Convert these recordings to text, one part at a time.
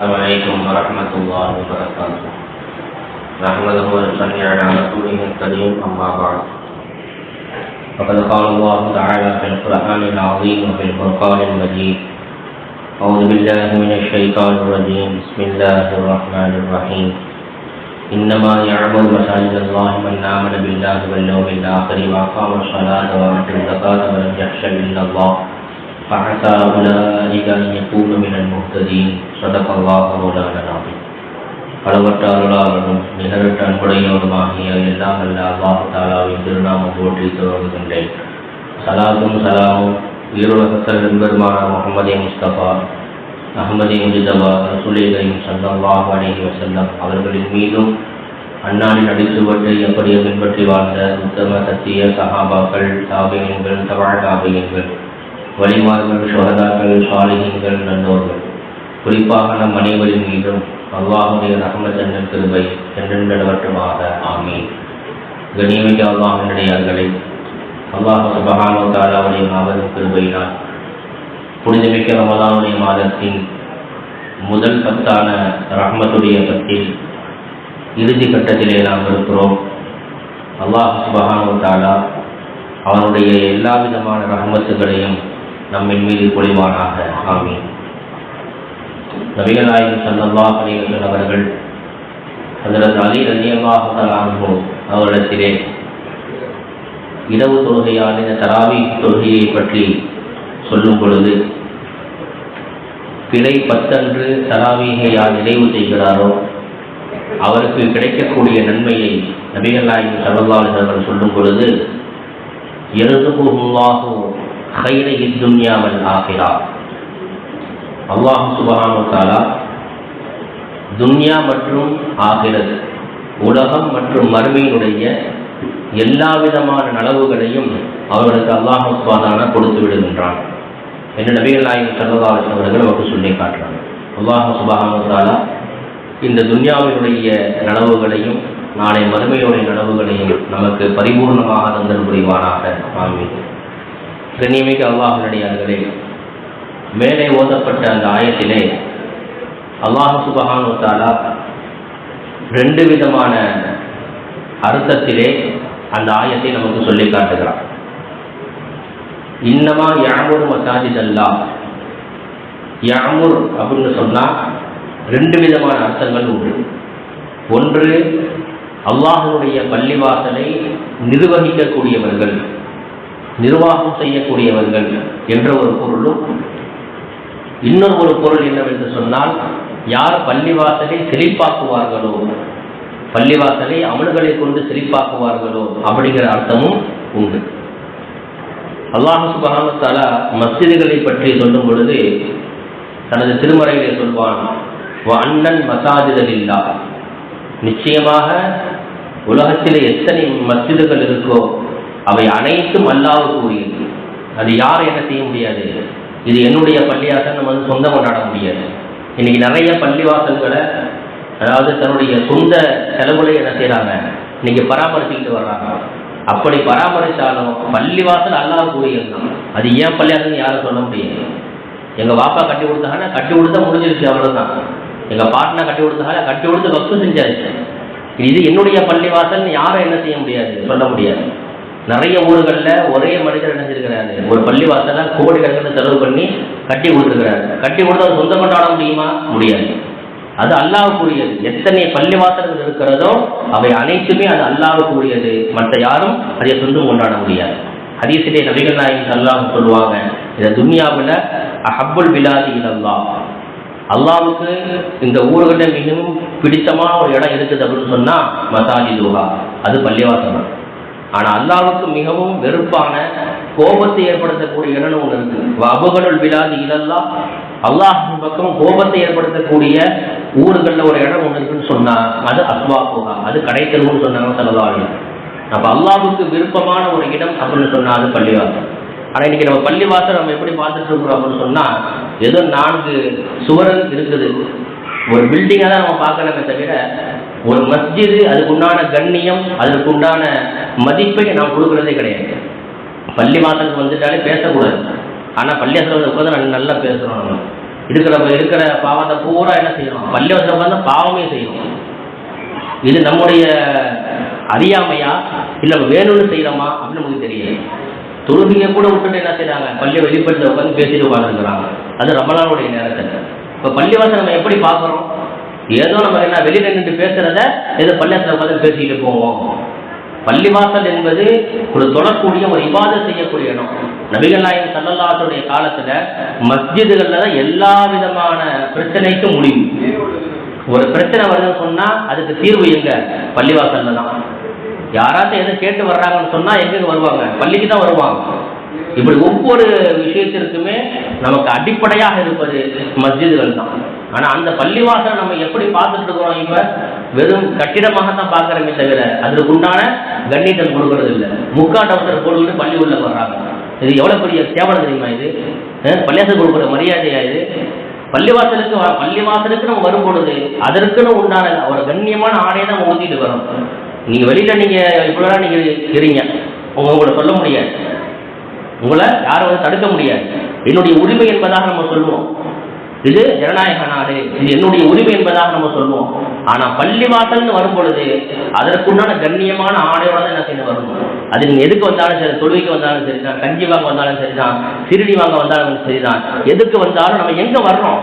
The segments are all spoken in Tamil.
السلام عليكم ورحمة الله وبركاته. نحمده ونصلي على رسوله الكريم أما بعد. فقد قال الله تعالى في القرآن العظيم وفي الفرقان المجيد أعوذ بالله من الشيطان الرجيم. بسم الله الرحمن الرحيم. إنما يعبد مساجد الله من آمن بالله واليوم الآخر وأقام الصلاة وآتى الزكاة ولم يخش إلا الله. فعسى أولئك أن يكونوا من المهتدين صدق الله مولانا العظيم அளவற்ற அருளாளரும் நிகரற்ற அன்புடையவருமாகிய எல்லாம் அல்ல அல்லாஹு தாலாவின் திருநாமம் போற்றி தொடர்கின்றேன் சலாத்தும் சலாமும் ஈருலகத்தல் பெருமான முகமதே முஸ்தபா அஹமதே முஜிதபா ரசூலே கரீம் சல்லாஹ் அலைஹி வஸல்லம் அவர்களின் மீதும் அண்ணானின் அடிச்சுவற்றை எப்படியோ பின்பற்றி வாழ்ந்த உத்தம சத்திய சஹாபாக்கள் தாபியங்கள் தவாழ் தாபியங்கள் வழிமார்கள் சுகதாக்கள் சாலிகங்கள் நல்லோர்கள். குறிப்பாக நம் அனைவரின் மீதும் அல்லாஹுடைய ரகமச்சந்தன் திருவை என்றென்றவற்றமாக ஆமீன். கணியமிக்க அல்லாஹினுடையார்களை அல்லாஹ் சுபஹானோ தாலாவுடைய மாதம் திருவையினால் புனிதமிக்க ரமதானுடைய மாதத்தின் முதல் பத்தான ரஹ்மத்துடைய பத்தில் இறுதி கட்டத்திலே நாம் இருக்கிறோம். அல்லாஹ் சுபகானோ தாலா அவனுடைய எல்லா விதமான ரஹமத்துகளையும் நம்மின் மீது பொழிவானாக ஆமீன். நபிகநாயகம் சல்லல்லா அலைவசன் அவர்கள் அதில் அலி ரலியல்லாஹு தலான்ஹோ அவரிடத்திலே இரவு தொழுகையான இந்த தராவி தொழுகையை பற்றி சொல்லும் பொழுது பிழை பத்தன்று தராவீகை யார் நிறைவு செய்கிறாரோ அவருக்கு கிடைக்கக்கூடிய நன்மையை நபிகள் நாயகம் சல்லல்லாஹு அலைஹி அவர்கள் சொல்லும் பொழுது எழுதுகுல்லாஹு خير الدنيا والآخرة அல்லாஹ் சுபஹானு தாலா துன்யா மற்றும் ஆகிரத் உலகம் மற்றும் மறுமையினுடைய எல்லா விதமான நலவுகளையும் அவர்களுக்கு அல்லாஹ் சுபாதான கொடுத்து விடுகின்றான் என்று நபிகள் நாயகம் சல்லதாலன் அவர்கள் நமக்கு சொல்லி காட்டுறாங்க அல்லாஹ் சுபஹானு தாலா இந்த துன்யாவினுடைய நனவுகளையும் நாளை மறுமையுடைய நனவுகளையும் நமக்கு பரிபூர்ணமாக தந்தல் புரிவானாக ஆமீன் கண்ணியமிக்க அல்லாஹனுடையார்களே மேலே ஓதப்பட்ட அந்த ஆயத்திலே அல்லாஹு சுபஹானு தாலா ரெண்டு விதமான அர்த்தத்திலே அந்த ஆயத்தை நமக்கு சொல்லி காட்டுகிறான் இன்னமா யாமுர் மசாஜிதல்லா. யாமுர் அப்படின்னு சொன்னால் ரெண்டு விதமான அர்த்தங்கள் உண்டு. ஒன்று அல்லாஹனுடைய பள்ளிவாசலை நிர்வகிக்கக்கூடியவர்கள். நிர்வாகம் செய்யக்கூடியவர்கள் என்ற ஒரு பொருளும் இன்னொரு ஒரு பொருள் என்னவென்று சொன்னால் யார் பள்ளிவாசலை செழிப்பாக்குவார்களோ பள்ளிவாசலை அமல்களை கொண்டு செழிப்பாக்குவார்களோ அப்படிங்கிற அர்த்தமும் உண்டு. அல்லாஹு சுபஹாமத்தாலா மஸ்ஜிதுகளை பற்றி சொல்லும் பொழுது தனது திருமறையிலே சொல்வான் அண்ணன் மசாஜிதல் இல்லா நிச்சயமாக உலகத்தில் எத்தனை மஸ்ஜிதுகள் இருக்கோ அவை அனைத்தும் அல்லாவுக்கு உரியது அது யார் என்ன செய்ய முடியாது? இது என்னுடைய பள்ளியாக நம்ம வந்து சொந்தம் கொண்டாட முடியாது. இன்னைக்கு நிறைய பள்ளிவாசல்களை அதாவது தன்னுடைய சொந்த செலவுகளை என்ன செய்கிறாங்க இன்னைக்கு பராமரிச்சுக்கிட்டு வர்றாங்க. அப்படி பராமரித்தாலும் பள்ளிவாசல் அல்லாவுக்கு உரியது அது ஏன் பள்ளிவாசல் யாரும் சொல்ல முடியாது. எங்கள் வாப்பா கட்டி கொடுத்தாங்கன்னா கட்டி கொடுத்தா முடிஞ்சிருச்சு அவ்வளோதான் எங்கள் பாட்டனை கட்டி கொடுத்தாங்க கட்டி கொடுத்து வப்பு செஞ்சாச்சு. இது என்னுடைய பள்ளிவாசல்னு யாரும் என்ன செய்ய முடியாது? சொல்ல முடியாது. நிறைய ஊர்களில் ஒரே மனிதர் நினைச்சிருக்கிறாரு ஒரு பள்ளிவாசல கோடிக்கணக்கில் செலவு பண்ணி கட்டி கொடுத்துருக்கிறாரு. கட்டி கொடுத்து அவர் கொண்டாட முடியுமா? முடியாது. அது அல்லாவுக்குரியது. எத்தனை பள்ளிவாசல்கள் இருக்கிறதோ அவை அனைத்துமே அது அல்லாவுக்குரியது. மற்ற யாரும் அதை சொந்தம் கொண்டாட முடியாது. ஹதீசிலே நபிகள் நாயகம் அல்லாஹ் சொல்லுவாங்க இந்த துன்யாவில் அஹப்புல் பிலாதி இல்லல்லா அல்லாவுக்கு இந்த ஊர்களில் மிகவும் பிடித்தமான ஒரு இடம் இருக்குது அப்படின்னு சொன்னால் மசாஜி துஹா அது பள்ளிவாசல் ஆனால் அல்லாவுக்கு மிகவும் வெறுப்பான கோபத்தை ஏற்படுத்தக்கூடிய இடம் ஒன்று இருக்கு. அபுகளுள் விழாது இதெல்லாம் அல்லாஹ் பக்கம் கோபத்தை ஏற்படுத்தக்கூடிய ஊர்களில் ஒரு இடம் ஒன்று இருக்குன்னு சொன்னால் அது அஸ்வா போகா அது கடைத்தெருவுன்னு சொன்னாங்க செலவாக அப்போ அல்லாவுக்கு விருப்பமான ஒரு இடம் அப்படின்னு சொன்னால் அது பள்ளிவாசல். ஆனால் இன்னைக்கு நம்ம பள்ளிவாசல் நம்ம எப்படி பார்த்துட்டு இருக்கிறோம் அப்படின்னு சொன்னால் ஏதோ நான்கு சுவரல் இருக்குது. ஒரு பில்டிங்காக தான் நம்ம பார்க்கணுமே தவிர ஒரு மஸ்ஜிது அதுக்குண்டான கண்ணியம் அதற்குண்டான மதிப்பை நாம் கொடுக்கறதே கிடையாது. பள்ளி வாசலுக்கு வந்துட்டாலே பேசக்கூடாது. ஆனால் பள்ளியாசல் வந்து உட்காந்து நல்லா பேசுகிறோம் நம்ம. இருக்கிற இருக்கிற பாவத்தை பூரா என்ன செய்யணும் பள்ளிவாசல் உட்காந்து பாவமே செய்யணும் இது நம்முடைய அறியாமையா? இல்லை வேணும்னு செய்யறோமா? அப்படின்னு நமக்கு தெரியல. தொழுகையை கூட விட்டுட்டு என்ன செய்கிறாங்க பள்ளியை வெளிப்படத்தில் உட்காந்து பேசிட்டு உட்காந்துருக்குறாங்க அது ரமலானுடைய நேரத்தில். இப்போ பள்ளிவாசல் நம்ம எப்படி பார்க்குறோம்? ஏதோ நம்ம என்ன வெளியில நின்று பேசுறத ஏதோ பள்ளியத்தில் உட்காந்து பேசிக்கிட்டு போவோம். பள்ளிவாசல் என்பது ஒரு தொடரக்கூடிய ஒரு இவாத செய்யக்கூடிய இடம். நபிகள் நாயகம் சல்லல்லாஹுடைய காலத்துல மஸ்ஜிதுகள்ல தான் எல்லா விதமான பிரச்சனைக்கும் முடிவு. ஒரு பிரச்சனை வருதுன்னு சொன்னா அதுக்கு தீர்வு எங்க? பள்ளிவாசல்ல தான். யாராச்சும் எதை கேட்டு வர்றாங்கன்னு சொன்னா எங்க வருவாங்க? பள்ளிக்கு தான் வருவாங்க. இப்படி ஒவ்வொரு விஷயத்திற்குமே நமக்கு அடிப்படையாக இருப்பது மஸ்ஜிதுகள் தான். ஆனா அந்த பள்ளிவாசலை நம்ம எப்படி பார்த்துட்டு இருக்கிறோம் இப்ப வெறும் கட்டிடமாக தான் பார்க்கறமே தவிர அதுக்கு உண்டான கண்ணியத்தை கொடுக்கறது இல்லை. முக்கா டவுசர் போட்டுக்கிட்டு பள்ளி உள்ள வர்றாங்க இது எவ்வளவு பெரிய கேவலம் தெரியுமா இது? பள்ளியாசல் கொடுக்குற மரியாதையா இது? பள்ளிவாசலுக்கு வ- பள்ளிவாசலுக்கு நம்ம வரும் பொழுது அதற்குன்னு உண்டான ஒரு கண்ணியமான ஆடையை நம்ம ஊத்திட்டு வரோம். நீங்க வெளியில நீங்க இவ்வளவு நீங்க இருங்க உங்களை சொல்ல முடியாது. உங்களை யாரும் வந்து தடுக்க முடியாது. என்னுடைய உரிமை என்பதாக நம்ம சொல்லுவோம் இது ஜனநாயக நாடு. இது என்னுடைய உரிமை என்பதாக நம்ம சொல்லுவோம். ஆனா பள்ளிவாசல்னு வரும் பொழுது அதற்குண்டான கண்ணியமான ஆணையோட தான் என்ன செய்ய வரணும் அது நீங்க எதுக்கு வந்தாலும் சரி தொழுகைக்கு வந்தாலும் சரிதான் கஞ்சி வாங்க வந்தாலும் சரிதான் சிறுடி வாங்க வந்தாலும் சரிதான் எதுக்கு வந்தாலும் நம்ம எங்க வர்றோம்?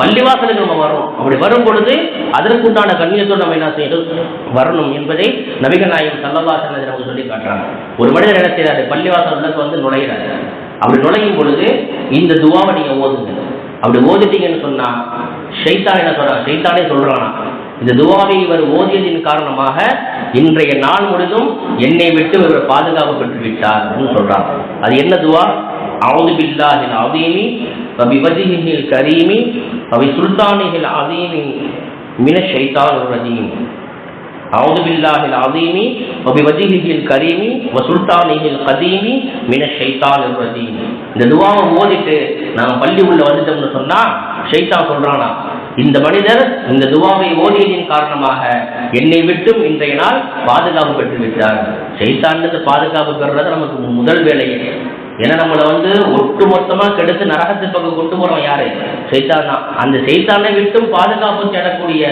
பள்ளிவாசலுக்கு நம்ம வரோம் அப்படி வரும் பொழுது அதற்குண்டான கண்ணியத்தோடு நம்ம என்ன செய்யணும்? வரணும் என்பதை நபிகள் நாயகம் சல்லல்லாசன் நமக்கு சொல்லி காட்டுறாங்க. ஒரு மனிதர் என்ன செய்யறாரு பள்ளிவாசல் உள்ளது வந்து நுழையிறாரு. அப்படி நுழையும் பொழுது இந்த துவாவை நீங்க ஓதுங்க. அப்படி ஓதிட்டீங்கன்னு சொன்னா ஷைத்தான் என்ன சொல்றான் ஷைத்தானே சொல்றானா இந்த துவாவை இவர் ஓதியதின் காரணமாக இன்றைய நாள் முழுதும் என்னை விட்டு இவர் பாதுகாப்பு பெற்று விட்டார் அப்படின்னு சொல்றான் அது என்ன துவா அவுது பில்லாஹில் அதீமி வபிவஜிஹில் கரீமி அவை சுல்தானிகள் அதீமி மின ஷைத்தான் ரஜீம் أعوذ بالله العظيم وبوجهه الكريم وسلطانه القديم من الشيطان الرجيم இந்த துவாவை ஓதிட்டு நாம பள்ளி உள்ள வந்துட்டோம்னு சொன்னா ஷைத்தான் சொல்றானா இந்த மனிதர் இந்த துவாவை ஓதியதின் காரணமாக என்னை விட்டும் இன்றைய நாள் பாதுகாப்பு பெற்று விட்டார் ஷைத்தான்லேருந்து பாதுகாப்பு பெறுறது நமக்கு முதல் வேலையே. ஏன்னா நம்மளை வந்து ஒட்டு மொத்தமா கெடுத்து நரகத்து பக்கம் கொண்டு போறோம் யாரு? சைத்தான் தான். அந்த சைத்தானை விட்டும் பாதுகாப்பு தேடக்கூடிய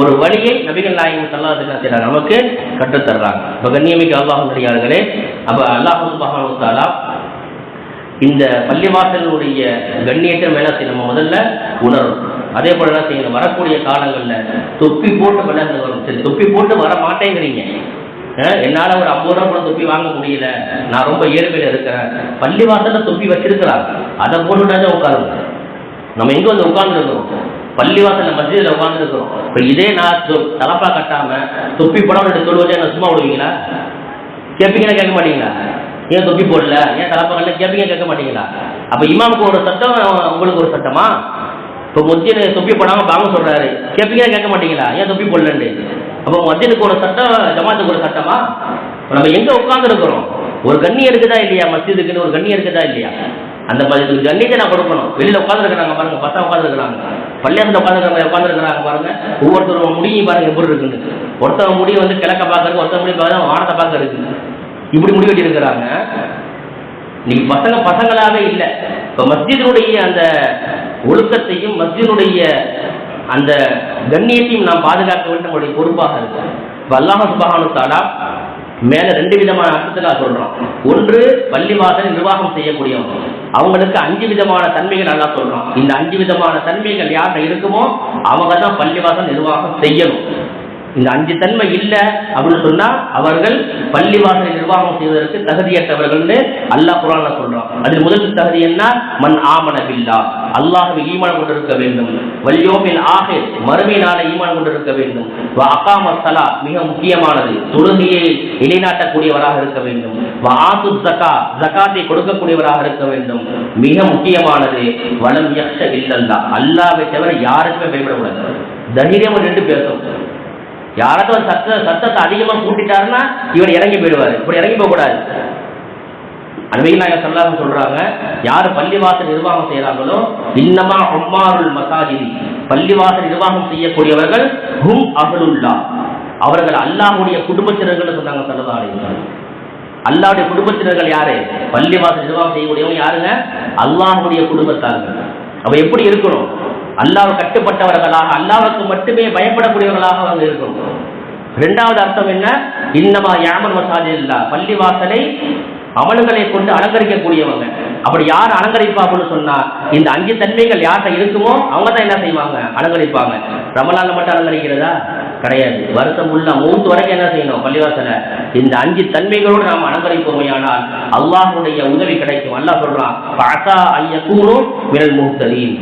ஒரு வழியை நபிகள் நாயகம் சல்லாஹ் நமக்கு கற்றுத்தர்றாங்க. இப்ப கண்ணியமிக்க அல்லாஹுடையார்களே அப்ப அல்லாஹு சுபஹானு இந்த பள்ளிவாசலுடைய கண்ணியத்தை மேலே நம்ம முதல்ல உணரும் அதே போல என்ன செய்யணும் வரக்கூடிய காலங்களில் தொப்பி போட்டு விளையாண்டு வரும் சரி தொப்பி போட்டு வர மாட்டேங்கிறீங்க. என்னால் ஒரு ஐம்பது ரூபா கூட தொப்பி வாங்க முடியல. நான் ரொம்ப ஏழ்மையில் இருக்கிறேன். பள்ளிவாசலில் தொப்பி வச்சிருக்கிறாங்க அதை போட்டுட்டாச்சும் உட்காருங்க. நம்ம எங்கே வந்து உட்காந்துருக்கோம் பள்ளிவாசலில் மஸ்ஜிதில் உட்காந்துருக்கிறோம் இப்போ இதே நான் தலப்பா கட்டாமல் தொப்பி படம் ரெண்டு தொழுவச்சா என்ன சும்மா விடுவீங்களா? கேட்பீங்களா கேட்க மாட்டீங்களா? ஏன் தொப்பி போடல? ஏன் தலப்பகல்ல கேப்பீங்க கேட்க மாட்டீங்களா? அப்ப இமாமுக்கு ஒரு சட்டம் உங்களுக்கு ஒரு சட்டமா? இப்போ முத்தியனை தொப்பி போடாம பாங்க சொல்றாரு. கேப்பீங்க கேட்க மாட்டீங்களா? ஏன் தொப்பி போடலன்னு அப்போ மத்தியனுக்கு ஒரு சட்டம் ஜமாத்துக்கு ஒரு சட்டமா? நம்ம எங்க உட்கார்ந்து இருக்கிறோம்? ஒரு கண்ணி இருக்குதா இல்லையா மஸ்ஜிதுக்குன்னு? ஒரு கண்ணி இருக்குதா இல்லையா? அந்த மஸ்ஜிதுக்கு கண்ணியத்தை நான் கொடுக்கணும். வெளியில உட்காந்துருக்கிறாங்க பாருங்க பசங்க உட்காந்துருக்கிறாங்க பள்ளியாசத்தில் உட்காந்துருக்காங்க உட்காந்துருக்கிறாங்க பாருங்க. ஒவ்வொருத்தரும் முடியும் பாருங்க எப்படி இருக்குன்னு. ஒருத்தவங்க முடியும் வந்து கிழக்க பார்க்கறது ஒருத்தவங்க முடி பார்க்கறது வானத்தை பார்க்க இருக்குது இப்படி முடி இருக்கிறாங்க இன்னைக்கு பசங்க பசங்களாவே இல்லை. இப்போ மஸ்ஜிதினுடைய அந்த ஒழுக்கத்தையும் மஸ்ஜிதினுடைய அந்த கண்ணியத்தையும் நாம் பாதுகாக்க வேண்டும் நம்முடைய பொறுப்பாக இருக்கு. இப்போ அல்லாஹ் சுபஹானு தாலா மேல ரெண்டு விதமான அர்த்தத்துல சொல்றோம் ஒன்று பள்ளிவாசல் நிர்வாகம் செய்யக்கூடியவங்க அவங்களுக்கு அஞ்சு விதமான தன்மைகள் நல்லா சொல்றோம் இந்த அஞ்சு விதமான தன்மைகள் யார்கிட்ட இருக்குமோ அவங்க தான் பள்ளிவாசல் நிர்வாகம் செய்யணும். இந்த அஞ்சு தன்மை இல்லை அப்படின்னு சொன்னா அவர்கள் பள்ளிவாசலை நிர்வாகம் செய்வதற்கு தகுதியற்றவர்கள்னு அல்லாஹ் குரான சொல்றான். அதில் முதல் தகுதி என்ன? மன் ஆமன பில்லா. அல்லாஹ் ஈமான் கொண்டிருக்க வேண்டும். வல்யோமில் ஆஹிர் மறுமையினால ஈமான் கொண்டிருக்க வேண்டும். அகாம சலா மிக முக்கியமானது. தொழுகையை நிலைநாட்டக்கூடியவராக இருக்க வேண்டும். ஆசு சகா ஜக்காத்தை கொடுக்கக்கூடியவராக இருக்க வேண்டும். மிக முக்கியமானது வளம் யக்ஷ இல்லல்லா. அல்லாவை தவிர யாருக்குமே பயப்படக்கூடாது. தைரியம் ரெண்டு பேசும் யாராவது ஒரு சத்த சத்தத்தை அதிகமாக கூட்டிட்டாருன்னா இவர் இறங்கி போயிடுவார். இப்படி இறங்கி போகக்கூடாது. அன்னைக்கு நாங்கள் சொல்லாம சொல்றாங்க யார் பள்ளிவாசல் நிர்வாகம் செய்கிறாங்களோ இன்னமா ஹும்மாருல் மசாஜிதி. பள்ளிவாசல் நிர்வாகம் செய்யக்கூடியவர்கள் ஹும் அகலுல்லா அவர்கள் அல்லாஹுடைய குடும்பத்தினர்கள் சொன்னாங்க சல்லா அல்லாவுடைய குடும்பத்தினர்கள் யாரு? பள்ளிவாசல் நிர்வாகம் செய்யக்கூடியவங்க யாருங்க? அல்லாஹுடைய குடும்பத்தார்கள். அவ எப்படி இருக்கணும்? அல்லாஹ் கட்டுப்பட்டவர்களாக அல்லாவுக்கு மட்டுமே பயப்படக்கூடியவர்களாக அவங்க இருக்கணும் இரண்டாவது அர்த்தம் என்ன? இன்னமா யாமன் மசாஜ் இல்லா பள்ளி வாசலை அமல்களை கொண்டு அலங்கரிக்கக்கூடியவங்க. அப்படி யார் அலங்கரிப்பா அப்படின்னு சொன்னா இந்த அஞ்சு தன்மைகள் யார்கிட்ட இருக்குமோ அவங்க தான் என்ன செய்வாங்க? அலங்கரிப்பாங்க. ரமலான்ல மட்டும் அலங்கரிக்கிறதா? கிடையாது. வருஷம் உள்ள மூத்து வரைக்கும் என்ன செய்யணும்? பள்ளிவாசல இந்த அஞ்சு தன்மைகளோடு நாம் அலங்கரிப்போமையானால் அல்லாஹ்வுடைய உதவி கிடைக்கும். அல்லாஹ் சொல்றான் பாசா கூறும் விரல் முகத்தரீன்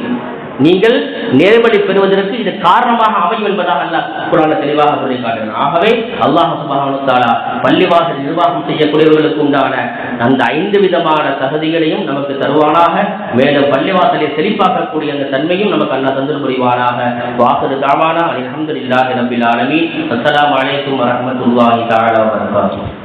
நீங்கள் நேர்வழி பெறுவதற்கு இது காரணமாக அமையும் என்பதாக அல்ல குரான தெளிவாக சொல்லி காட்டுகிறான் ஆகவே அல்லாஹ் சுபஹானு பள்ளிவாசல் நிர்வாகம் செய்யக்கூடியவர்களுக்கு உண்டான அந்த ஐந்து விதமான தகுதிகளையும் நமக்கு தருவானாக. மேலும் பள்ளிவாசலை செழிப்பாக்கக்கூடிய அந்த தன்மையும் நமக்கு அல்லாஹ் தந்து புரிவானாக. வாசல் அஹமது இல்லாஹி ரப்பில் ஆலமி அஸ்லாம் அலைக்கும் வரஹ்மத்துல்லாஹி தஆலா வபரகாத்துஹு